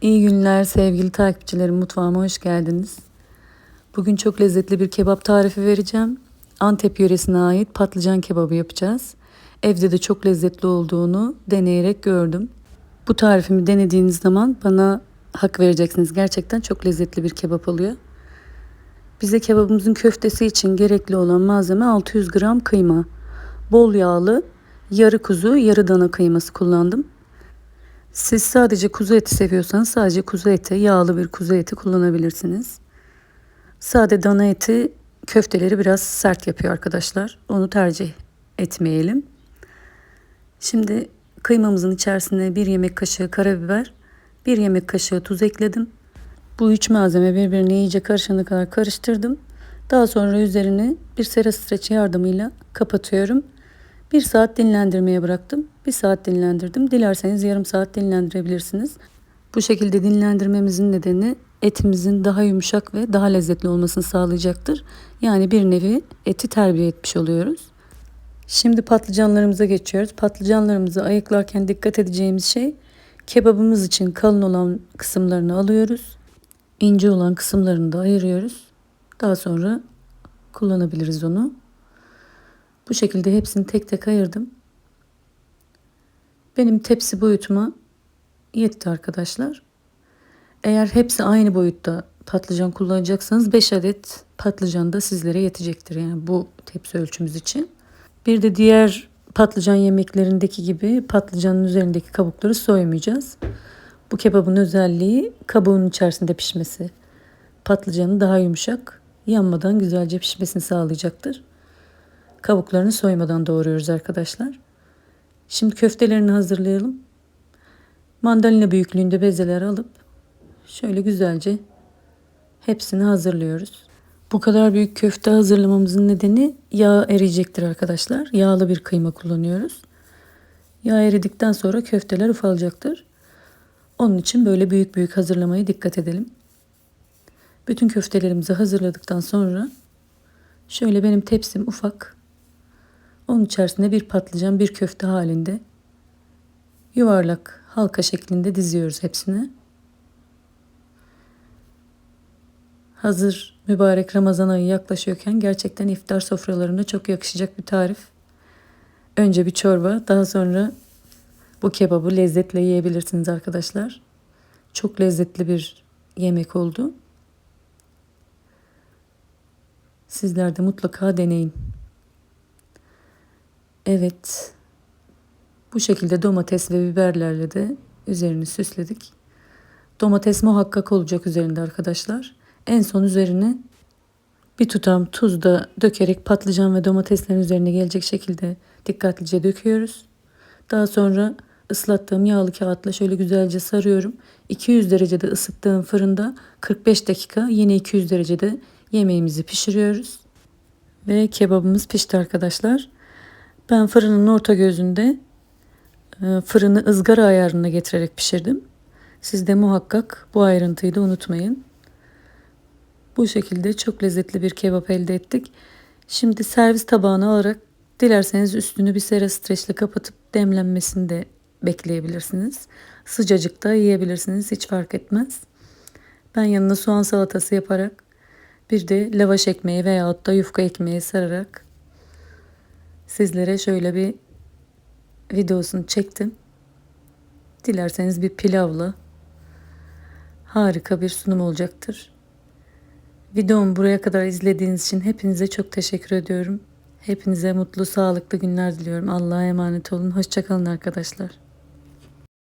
İyi günler sevgili takipçilerim mutfağıma hoş geldiniz. Bugün çok lezzetli bir kebap tarifi vereceğim. Antep yöresine ait patlıcan kebabı yapacağız. Evde de çok lezzetli olduğunu deneyerek gördüm. Bu tarifimi denediğiniz zaman bana hak vereceksiniz. Gerçekten çok lezzetli bir kebap oluyor. Bize kebabımızın köftesi için gerekli olan malzeme 600 gram kıyma. Bol yağlı yarı kuzu yarı dana kıyması kullandım. Siz sadece kuzu eti seviyorsanız sadece kuzu eti, yağlı bir kuzu eti kullanabilirsiniz. Sade dana eti köfteleri biraz sert yapıyor arkadaşlar. Onu tercih etmeyelim. Şimdi kıymamızın içerisine bir yemek kaşığı karabiber, bir yemek kaşığı tuz ekledim. Bu üç malzeme birbirine iyice karışana kadar karıştırdım. Daha sonra üzerini bir sera streç yardımıyla kapatıyorum. Bir saat dinlendirmeye bıraktım. Bir saat dinlendirdim. Dilerseniz yarım saat dinlendirebilirsiniz. Bu şekilde dinlendirmemizin nedeni etimizin daha yumuşak ve daha lezzetli olmasını sağlayacaktır. Yani bir nevi eti terbiye etmiş oluyoruz. Şimdi patlıcanlarımıza geçiyoruz. Patlıcanlarımızı ayıklarken dikkat edeceğimiz şey kebabımız için kalın olan kısımlarını alıyoruz. İnce olan kısımlarını da ayırıyoruz. Daha sonra kullanabiliriz onu. Bu şekilde hepsini tek tek ayırdım. Benim tepsi boyutuma yetti arkadaşlar. Eğer hepsi aynı boyutta patlıcan kullanacaksanız 5 adet patlıcan da sizlere yetecektir. Yani bu tepsi ölçümüz için. Bir de diğer patlıcan yemeklerindeki gibi patlıcanın üzerindeki kabukları soymayacağız. Bu kebabın özelliği kabuğun içerisinde pişmesi. Patlıcanın daha yumuşak, yanmadan güzelce pişmesini sağlayacaktır. Kabuklarını soymadan doğruyoruz arkadaşlar. Şimdi köftelerini hazırlayalım. Mandalina büyüklüğünde bezeler alıp şöyle güzelce hepsini hazırlıyoruz. Bu kadar büyük köfte hazırlamamızın nedeni yağ eriyecektir arkadaşlar. Yağlı bir kıyma kullanıyoruz. Yağ eridikten sonra köfteler ufalacaktır. Onun için böyle büyük büyük hazırlamaya dikkat edelim. Bütün köftelerimizi hazırladıktan sonra şöyle benim tepsim ufak. Onun içerisine bir patlıcan, bir köfte halinde yuvarlak halka şeklinde diziyoruz hepsini. Hazır mübarek Ramazan ayı yaklaşıyorken gerçekten iftar sofralarına çok yakışacak bir tarif. Önce bir çorba, daha sonra bu kebabı lezzetle yiyebilirsiniz arkadaşlar. Çok lezzetli bir yemek oldu. Sizler de mutlaka deneyin. Evet. Bu şekilde domates ve biberlerle de üzerini süsledik. Domates muhakkak olacak üzerinde arkadaşlar. En son üzerine bir tutam tuz da dökerek patlıcan ve domateslerin üzerine gelecek şekilde dikkatlice döküyoruz. Daha sonra ıslattığım yağlı kağıtla şöyle güzelce sarıyorum. 200 derecede ısıttığım fırında 45 dakika yine 200 derecede yemeğimizi pişiriyoruz. Ve kebabımız pişti arkadaşlar. Ben fırının orta gözünde e, fırını ızgara ayarına getirerek pişirdim. Siz de muhakkak bu ayrıntıyı da unutmayın. Bu şekilde çok lezzetli bir kebap elde ettik. Şimdi servis tabağına alarak dilerseniz üstünü bir sera streçle kapatıp demlenmesini de bekleyebilirsiniz. Sıcacık da yiyebilirsiniz hiç fark etmez. Ben yanına soğan salatası yaparak bir de lavaş ekmeği veyahut da yufka ekmeği sararak sizlere şöyle bir videosunu çektim. Dilerseniz bir pilavla harika bir sunum olacaktır. Videomu buraya kadar izlediğiniz için hepinize çok teşekkür ediyorum. Hepinize mutlu, sağlıklı günler diliyorum. Allah'a emanet olun. Hoşçakalın arkadaşlar.